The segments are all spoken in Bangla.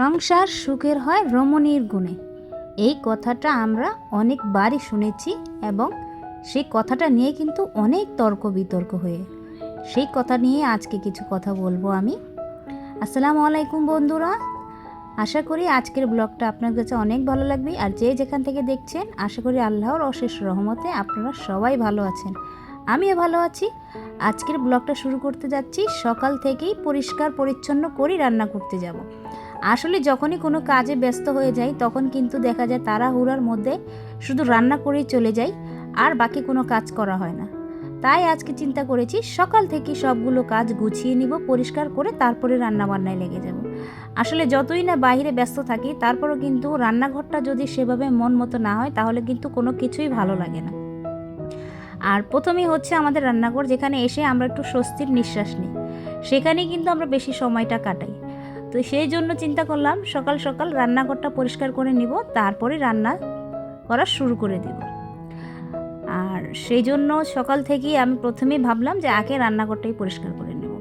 সংসার সুখের হয় রমণীর গুণে। এই কথাটা আমরা অনেকবারই শুনেছি এবং সেই কথাটা নিয়ে কিন্তু অনেক তর্ক বিতর্ক হয়ে। সেই কথা নিয়ে আজকে কিছু কথা বলব আমি। আসসালামু আলাইকুম বন্ধুরা। আশা করি আজকের ব্লগটা আপনার কাছে অনেক ভালো লাগবে। আর যে যেখান থেকে দেখছেন, আশা করি আল্লাহর অশেষ রহমতে আপনারা সবাই ভালো আছেন। আমিও ভালো আছি। আজকের ব্লগটা শুরু করতে যাচ্ছি। সকাল থেকেই পরিষ্কার পরিচ্ছন্ন করেই রান্না করতে যাব। আসলে যখনই কোনো কাজে ব্যস্ত হয়ে যাই, তখন কিন্তু দেখা যায় তাড়াহুড়ার মধ্যে শুধু রান্না করেই চলে যাই, আর বাকি কোনো কাজ করা হয় না। তাই আজকে চিন্তা করেছি, সকাল থেকে সবগুলো কাজ গুছিয়ে নিব, পরিষ্কার করে তারপরে রান্না বান্নায় লেগে যাব। আসলে যতই না বাইরে ব্যস্ত থাকি, তারপরও কিন্তু রান্নাঘরটা যদি সেভাবে মন মতো না হয়, তাহলে কিন্তু কোনো কিছুই ভালো লাগে না। আর প্রথমেই হচ্ছে আমাদের রান্নাঘর, যেখানে এসে আমরা একটু স্বস্তির নিঃশ্বাস নিই। সেখানেই কিন্তু আমরা বেশি সময়টা কাটাই। তো সেই জন্য চিন্তা করলাম সকাল সকাল রান্নাঘরটা পরিষ্কার করে নিব, তারপরে রান্না করা শুরু করে দিব। আর সেই জন্য সকাল থেকেই আমি প্রথমেই ভাবলাম যে আগে রান্নাঘরটাই পরিষ্কার করে নেব।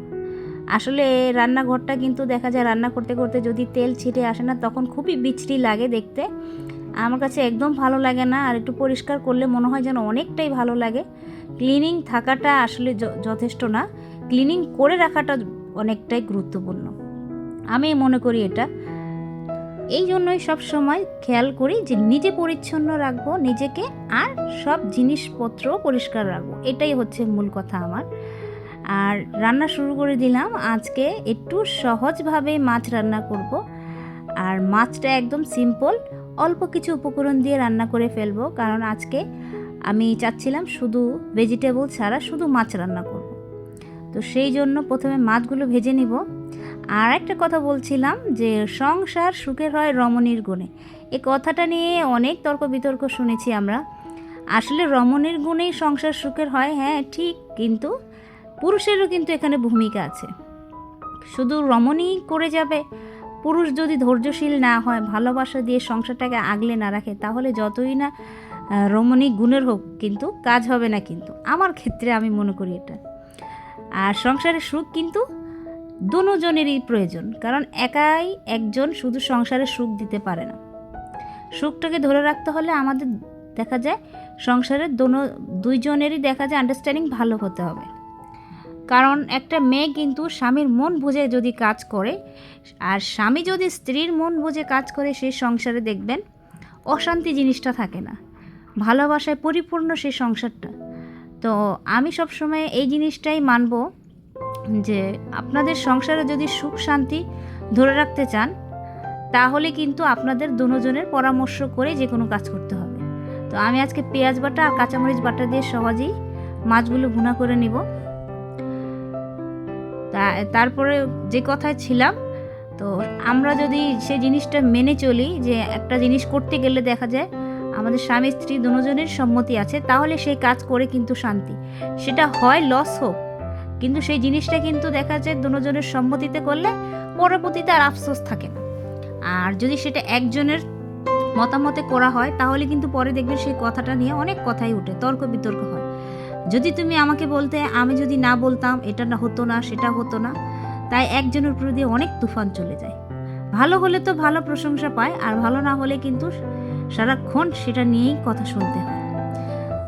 আসলে রান্নাঘরটা কিন্তু দেখা যায় রান্না করতে করতে যদি তেল ছিটে আসে না, তখন খুবই বিচ্ছিরি লাগে দেখতে। আমার কাছে একদম ভালো লাগে না, আর একটু পরিষ্কার করলে মনে হয় যেন অনেকটাই ভালো লাগে। ক্লিনিং থাকাটা আসলে যথেষ্ট না, ক্লিনিং করে রাখাটা অনেকটাই গুরুত্বপূর্ণ। আমি মনে করি এটা। এই জন্যই সব সময় খেয়াল করি যে নিজে পরিচ্ছন্ন রাখব, নিজেকে আর সব জিনিসপত্র পরিষ্কার রাখব। এটাই হচ্ছে মূল কথা আমার। আর রান্না শুরু করে দিলাম। আজকে একটু সহজভাবে মাছ রান্না করব। আর মাছটা একদম সিম্পল অল্প কিছু উপকরণ দিয়ে রান্না করে ফেলব। কারণ আজকে আমি চাচ্ছিলাম শুধু ভেজিটেবল ছাড়া শুধু মাছ রান্না করব। তো সেই জন্য প্রথমে মাছগুলো ভেজে নিব। আর একটা কথা বলছিলাম যে সংসার সুখের হয় রমণীর গুণে। এ কথাটা নিয়ে অনেক তর্ক বিতর্ক শুনেছি আমরা। আসলে রমণীর গুণেই সংসার সুখের হয় হ্যাঁ ঠিক, কিন্তু পুরুষেরও কিন্তু এখানে ভূমিকা আছে। শুধু রমণী করে যাবে, পুরুষ যদি ধৈর্যশীল না হয়, ভালোবাসা দিয়ে সংসারটাকে আগলে না রাখে, তাহলে যতই না রমণী গুণের হোক, কিন্তু কাজ হবে না কিন্তু। আমার ক্ষেত্রে আমি মনে করি এটা। আর সংসারের সুখ কিন্তু দুজনেরই প্রয়োজন, কারণ একাই একজন শুধু সংসারে সুখ দিতে পারে না। সুখটাকে ধরে রাখতে হলে আমাদের দেখা যায় সংসারের দোনো, দুইজনেরই দেখা যায় আন্ডারস্ট্যান্ডিং ভালো হতে হবে। কারণ একটা মেয়ে কিন্তু স্বামীর মন বুঝে যদি কাজ করে, আর স্বামী যদি স্ত্রীর মন বুঝে কাজ করে সেই সংসারে দেখবেন অশান্তি জিনিসটা থাকে না। ভালোবাসায় পরিপূর্ণ সেই সংসারটা। তো আমি সবসময় এই জিনিসটাই মানবো যে আপনাদের সংসারে যদি সুখ শান্তি ধরে রাখতে চান, তাহলে কিন্তু আপনাদের দুজনের পরামর্শ করে যে কোনো কাজ করতে হবে। তো আমি আজকে পেঁয়াজ বাটা আর কাঁচামরিচ বাটা দিয়ে সহজেই মাছগুলো ভুনা করে নিব। তা, তারপরে যে কথায় ছিলাম, তো আমরা যদি সে জিনিসটা মেনে চলি যে একটা জিনিস করতে গেলে দেখা যায় আমাদের স্বামী স্ত্রী দুজনের সম্মতি আছে, তাহলে সেই কাজ করে কিন্তু শান্তি। সেটা হয় লস হোক কিন্তু সেই জিনিসটা কিন্তু দেখা যায় দুজনের সম্মতিতে করলে পরবর্তীতে আর আফসোস থাকে না। আর যদি সেটা একজনের মতামতে করা হয়, তাহলে কিন্তু পরে দেখবেন সেই কথাটা নিয়ে অনেক কথাই উঠে, তর্ক বিতর্ক হয়। যদি তুমি আমাকে বলতে, আমি যদি না বলতাম, এটা না হতো না, সেটা হতো না, তাই একজনের উপর দিয়ে অনেক তুফান চলে যায়। ভালো হলে তো ভালো প্রশংসা পায়, আর ভালো না হলে কিন্তু সারাক্ষণ সেটা নিয়েই কথা শুনতে হয়।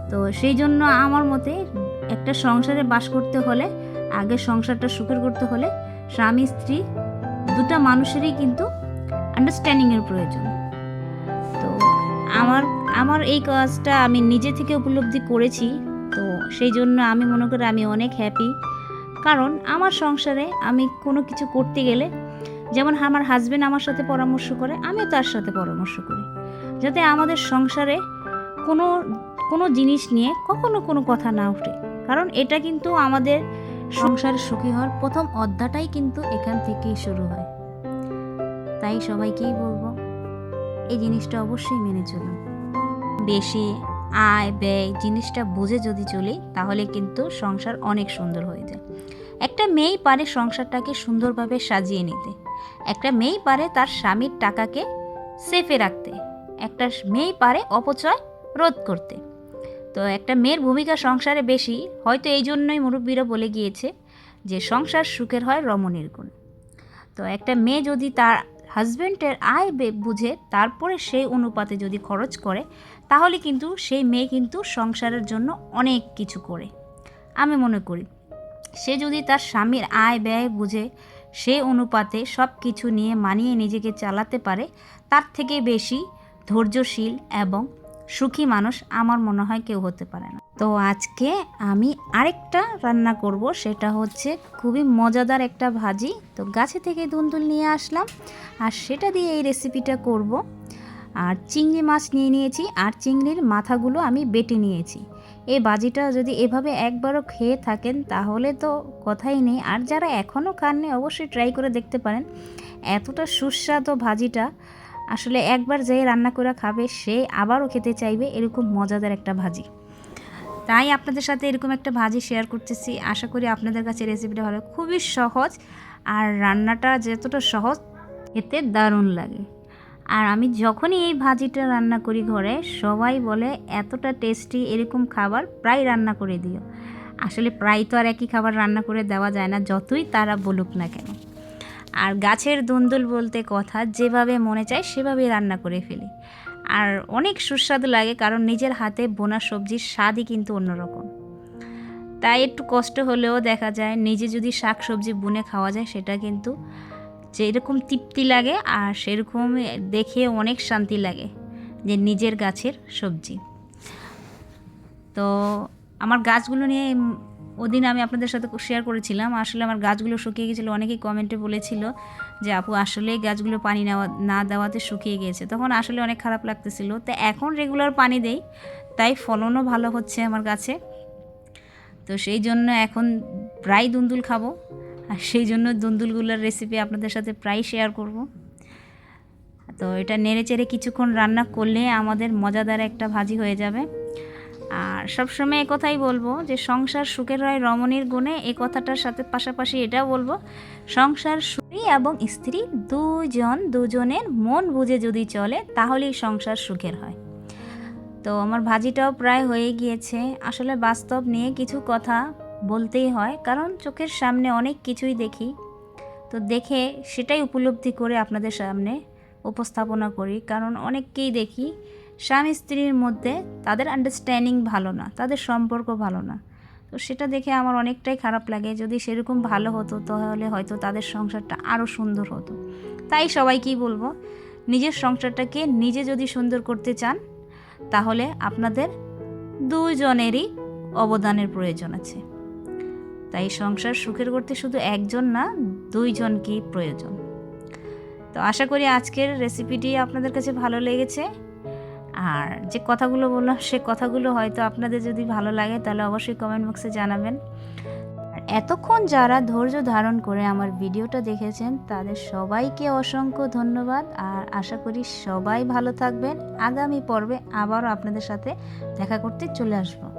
তো সেই জন্য আমার মতে একটা সংসারে বাস করতে হলে আগে সংসারটা সুখের করতে হলে স্বামী, স্ত্রী দুটা মানুষেরই কিন্তু আন্ডারস্ট্যান্ডিংয়ের প্রয়োজন। তো আমার আমার এই কাজটা আমি নিজে থেকে উপলব্ধি করেছি, তো সেই জন্য আমি মনে করি আমি অনেক হ্যাপি কারণ আমার সংসারে আমি কোনো কিছু করতে গেলে যেমন আমার হাজব্যান্ড আমার সাথে পরামর্শ করে, আমিও তার সাথে পরামর্শ করি। যাতে আমাদের সংসারে কোনো কোনো জিনিস নিয়ে কখনো কোনো কথা না ওঠে কারণ এটা কিন্তু আমাদের সংসার সুখী হওয়ার প্রথম অধ্যায়টাই কিন্তু এখান থেকেই শুরু হয়। তাই সবাইকেই বলব, এই জিনিসটা অবশ্যই মেনে চলুন। বেশি আয় ব্যয় জিনিসটা বুঝে যদি চলি, তাহলে কিন্তু সংসার অনেক সুন্দর হয়ে যায়। একটা মেয়েই পারে সংসারটাকে সুন্দরভাবে সাজিয়ে নিতে। একটা মেয়েই পারে তার স্বামীর টাকাকে সেফে রাখতে। একটা মেয়েই পারে অপচয় রোধ করতে। তো একটা মেয়ের ভূমিকা সংসারে বেশি, হয়তো এই জন্যই মুরব্বীরা বলে গিয়েছে যে সংসার সুখের হয় রমণীর গুণ। তো একটা মেয়ে যদি তার হাজব্যান্ডের আয় বুঝে তারপরে সেই অনুপাতে যদি খরচ করে, তাহলে কিন্তু সেই মেয়ে কিন্তু সংসারের জন্য অনেক কিছু করে। আমি মনে করি, সে যদি তার স্বামীর আয় ব্যয় বুঝে সে অনুপাতে সব কিছু নিয়ে মানিয়ে নিজেকে চালাতে পারে, তার থেকে বেশি ধৈর্যশীল এবং সুখী মানুষ আমার মনে হয় কেউ হতে পারে না। তো আজকে আমি আরেকটা রান্না করব, সেটা হচ্ছে খুবই মজাদার একটা ভাজি। তো গাছে থেকে দুন্দুল নিয়ে আসলাম, আর সেটা দিয়ে এই রেসিপিটা করব। আর চিংড়ি মাছ নিয়ে নিয়েছি, আর চিংড়ির মাথাগুলো আমি বেটে নিয়েছি। এই ভাজিটা যদি এভাবে একবারও খেয়ে থাকেন, তাহলে তো কথাই নেই। আর যারা এখনও খাননি, অবশ্যই ট্রাই করে দেখতে পারেন। এতটা সুস্বাদু ভাজিটা আসলে একবার যে রান্না করে খাবে, সে আবারও খেতে চাইবে এরকম মজাদার একটা ভাজি। তাই আপনাদের সাথে এরকম একটা ভাজি শেয়ার করতেছি। আশা করি আপনাদের কাছে রেসিপিটা ভালো। খুবই সহজ আর রান্নাটা যতটা সহজ, এতে দারুণ লাগে। আর আমি যখনই এই ভাজিটা রান্না করি ঘরে, সবাই বলে, এতটা টেস্টি এরকম খাবার, প্রায় রান্না করে দিও। আসলে প্রায় তো আর একই খাবার রান্না করে দেওয়া যায় না, যতই তারা বলুক না কেন। আর গাছের দুন্দুল বলতে কথা, যেভাবে মনে চায় সেভাবেই রান্না করে ফেলি। আর অনেক সুস্বাদু লাগে কারণ নিজের হাতে বোনা সবজির স্বাদই কিন্তু অন্যরকম। তাই একটু কষ্ট হলেও দেখা যায় নিজে যদি শাক সবজি বুনে খাওয়া যায় সেটা কিন্তু যেরকম তৃপ্তি লাগে আর সেরকম দেখে অনেক শান্তি লাগে যে নিজের গাছের সবজি। তো আমার গাছগুলো নিয়ে ওদিন আমি আপনাদের সাথে শেয়ার করেছিলাম। আসলে আমার গাছগুলো শুকিয়ে গেছিল। অনেকেই কমেন্টে বলেছিল যে, আপু আসলে গাছগুলো পানি নেওয়া না দেওয়াতে শুকিয়ে গিয়েছে তখন আসলে অনেক খারাপ লাগতেছিল। তো এখন রেগুলার পানি দেই, তাই ফলনও ভালো হচ্ছে আমার গাছে তো সেই জন্য এখন প্রায় দুন্দুল খাব। আর সেই জন্য দুন্দুলগুলোর রেসিপি আপনাদের সাথে প্রায় শেয়ার করব। তো এটা নেড়ে চেড়ে কিছুক্ষণ রান্না করলে আমাদের মজাদার একটা ভাজি হয়ে যাবে। আর সবসময় একথাই বলব যে সংসার সুখের হয় রমণীর গুণে এই কথাটার সাথে পাশাপাশি এটাও বলব, সংসার সুখী এবং স্ত্রী দুজন দুজনের মন বুঝে যদি চলে, তাহলেই সংসার সুখের হয়। তো আমার ভাজিটাও প্রায় হয়ে গিয়েছে। আসলে বাস্তব নিয়ে কিছু কথা বলতেই হয়, কারণ চোখের সামনে অনেক কিছুই দেখি। তো দেখে সেটাই উপলব্ধি করে আপনাদের সামনে উপস্থাপনা করি, কারণ অনেককেই দেখি। স্বামী স্ত্রীর মধ্যে তাদের আন্ডারস্ট্যান্ডিং ভালো না, তাদের সম্পর্ক ভালো না। তো সেটা দেখে আমার অনেকটাই খারাপ লাগে, যদি সেরকম ভালো হতো তাহলে হয়তো তাদের সংসারটা আরও সুন্দর হতো। তাই সবাইকেই বলব, নিজের সংসারটাকে নিজে যদি সুন্দর করতে চান, তাহলে আপনাদের দুজনেরই অবদানের প্রয়োজন আছে। তাই সংসার সুখের করতে শুধু একজন না, দুইজনকেই প্রয়োজন। তো আশা করি আজকের রেসিপিটি আপনাদের কাছে ভালো লেগেছে। আর যে কথাগুলো বললাম, সে কথাগুলো হয়তো আপনাদের যদি ভালো লাগে, তাহলে অবশ্যই কমেন্ট বক্সে জানাবেন। আর এতক্ষণ যারা ধৈর্য ধারণ করে আমার ভিডিওটা দেখেছেন, তাদের সবাইকে অসংখ্য ধন্যবাদ। আর আশা করি সবাই ভালো থাকবেন। আগামী পর্বে আবারও আপনাদের সাথে দেখা করতে চলে আসব।